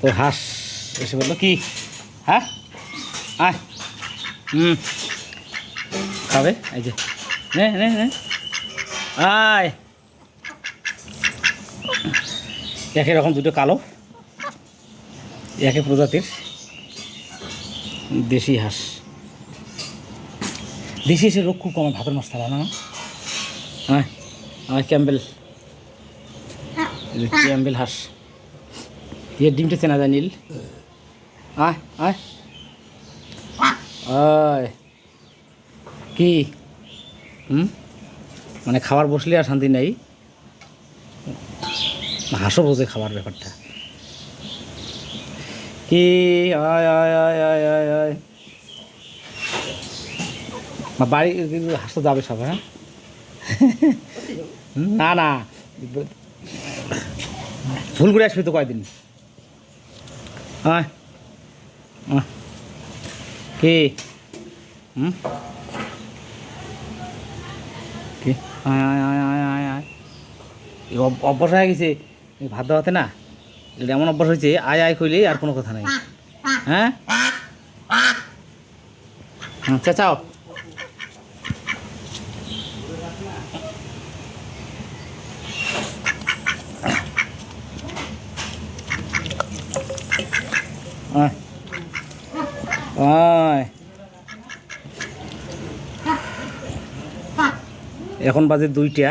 তো হাঁস এসে বলল, কি? হ্যাঁ? আয়। হুম। খাবে? এই যে। নে নে নে। আয়। একই রকম দুটো কালো একই প্রজাতির দেশি হাঁস। দেশি এসে রোগ খুব কম ভাতের মাছ থাকা না হ্যাঁ ক্যাম্বেল। ক্যাম্বেল হাঁস। এর ডিমটা চেনা যায় নীল আয় আয় আয় কি হুম মানে খাবার বসলে আর শান্তি নেই হাসো বোঝে খাবার ব্যাপারটা কি আয় আয় আয় আয় আয় আয় বাড়ি হাসতে যাবে সব হ্যাঁ না না ভুল করে আসবি তো কয়দিন আয়। কি? হুম? কে? আয় আয় আয় আয় আয় আয়। অভ্যাস হয়ে গেছে। ভাত দেওয়াতে না এমন অভ্যাস হয়েছে, আয় আয় কইলেই আর কোনো কথা নাই। হ্যাঁ? চেঁচাও। আয়। এখন বাজে দুইটা,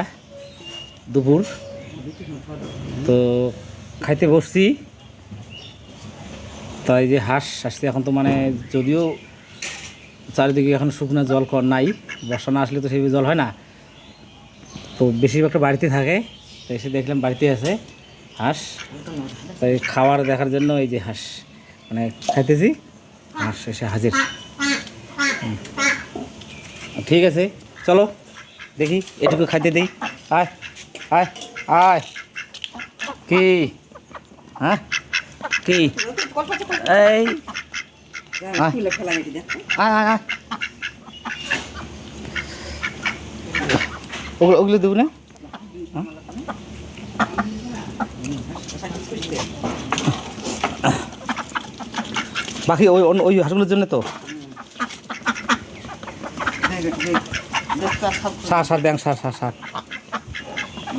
দুপুর। তো খাইতে বসছি। তাই যে হাঁস আসছে এখন তো মানে যদিও চারিদিকে এখন শুকনো জল কর নাই, বর্ষা না আসলে তো সেই জল হয় না। তো বেশিরভাগটা বাড়িতে থাকে, তো এসে দেখলাম বাড়িতে আছে হাঁস। তাই খাবার দেখার জন্য এই যে হাঁস। মানে খাইতেছি। হাঁস এসে হাজির। ঠিক আছে, চলো। দেখি, এটুকু খাইতে দিই। আয় আয় আয়। কি? হ্যাঁ? কি? এই। ওগুলো ওগুলো দেবো না? হ্যাঁ? বাকি ওই ওই হাঁসগুলোর জন্য তো সার সার দেন সার সার সার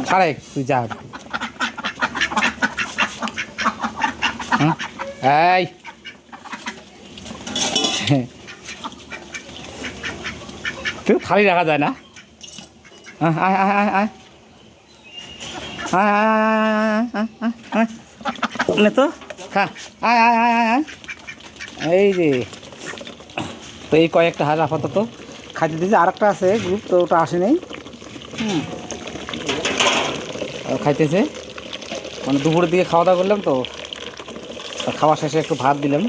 সারে তুই যা? এই তুই খালি রাখা যায় না আয় আয় আয় আয় আয় আয় আয় আয় আয় আয় আয় আয় আয় আয় এই যে তো এই কয়েকটা হাঁস আপাতত খাইতে দিয়েছে। আর একটা আছে গ্রুপ তো ওটা আসে নেই। হুম। খাইতেছে। মানে দুপুরের দিকে খাওয়া দাওয়া করলাম তো। আর খাওয়া শেষে একটু ভাত দিলাম।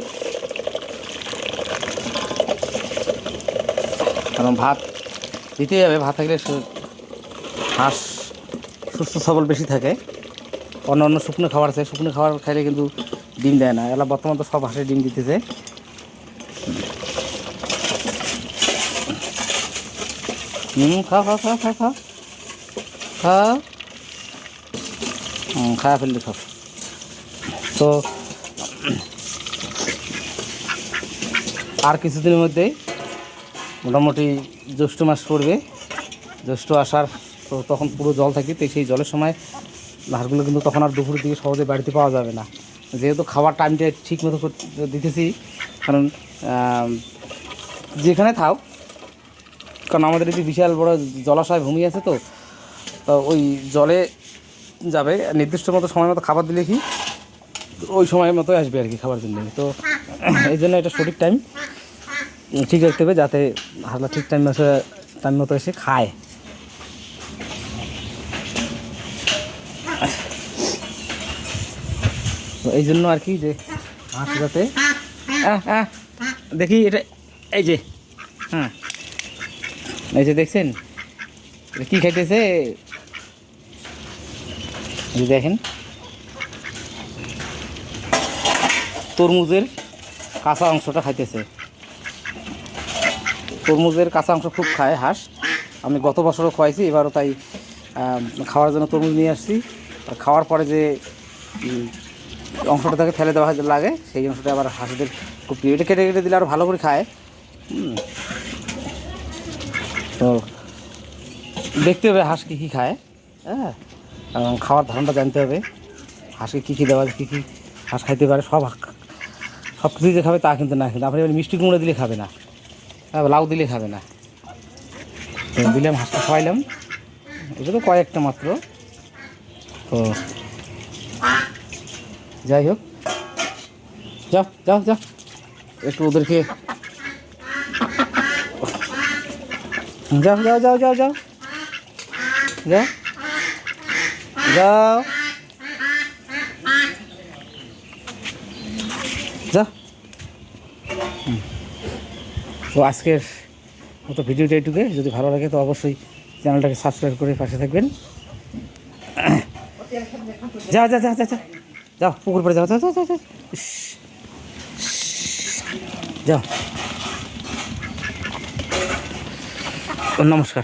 কারণ ভাত দিতেই হবে। ভাত থাকলে হাঁস সুস্থ সবল বেশি থাকে। অন্য অন্য শুকনো খাবার আছে। শুকনো খাবার খাইলে কিন্তু ডিম দেয় না। এলা বর্তমান তো সব হাঁসের ডিম দিতেছে। হুম খাও খাও খাও খাও খাও হুম খাওয়া ফেললি খাও তো আর কিছুদিনের মধ্যেই মোটামুটি জ্যৈষ্ঠ মাস পড়বে। জ্যৈষ্ঠ আসার তো তখন পুরো জল থাকে, তো সেই জলের সময় হাঁসগুলো কিন্তু তখন আর দুপুরের দিকে সহজে বাড়িতে পাওয়া যাবে না। যেহেতু খাবার টাইমটা ঠিক মতো দিতেছি, কারণ যেখানে থাক, কারণ আমাদের একটি বিশাল বড় জলাশয় ভূমি আছে তো তো ওই জলে যাবে, নির্দিষ্ট মতো সময় মতো খাবার দিলে কি, ওই সময় মতো আসবে আর কি খাবার জন্য। তো এই জন্য এটা সঠিক টাইম ঠিক রাখতে হবে যাতে হাঁসলা ঠিক টাইম মতো টাইম মতো এসে খায়। এই জন্য আর কি যে হাঁস যাতে দেখি এটা, এই যে হ্যাঁ এই যে দেখছেন কি খাইতেছে? দেখেন, তরমুজের কাঁচা অংশটা খাইতেছে। তরমুজের কাঁচা অংশ খুব খায় হাঁস। আমি গত বছরও খাওয়াইছি, এবারও তাই খাওয়ার জন্য তরমুজ নিয়ে আসছি। খাওয়ার পরে যে অংশটা তাকে ফেলে দেওয়া লাগে, সেই অংশটা আবার হাঁসদের খুব প্রিয় কেটে কেটে দিলে আরও ভালো করে খায়। তো দেখতে হবে হাঁস কী কী খায় হ্যাঁ? খাওয়ার ধারণটা জানতে হবে, হাঁসকে কী কী দেওয়া, কী কী হাঁস খাইতে পারে, সব সব কিছু যে খাবে তা কিন্তু না, কিন্তু আপনি মিষ্টি কুমড়ো দিলে খাবে না হ্যাঁ লাউ দিলে খাবে না। দিলাম হাঁসটা খাওয়াইলাম, এগুলো কয়েকটা মাত্র। তো যাই হোক। যাও যাও যাও একটু ওদেরকে যাও যাও যাও যাও যাও যাও যাও যা। তো আজকের মতো ভিডিওটা এইটুকু যদি ভালো লাগে তো অবশ্যই চ্যানেলটাকে সাবস্ক্রাইব করে পাশে থাকবেন। যা যা যা যা যাও যাও পুকুর পরে যাও যাও যাও যাও যাও। নমস্কার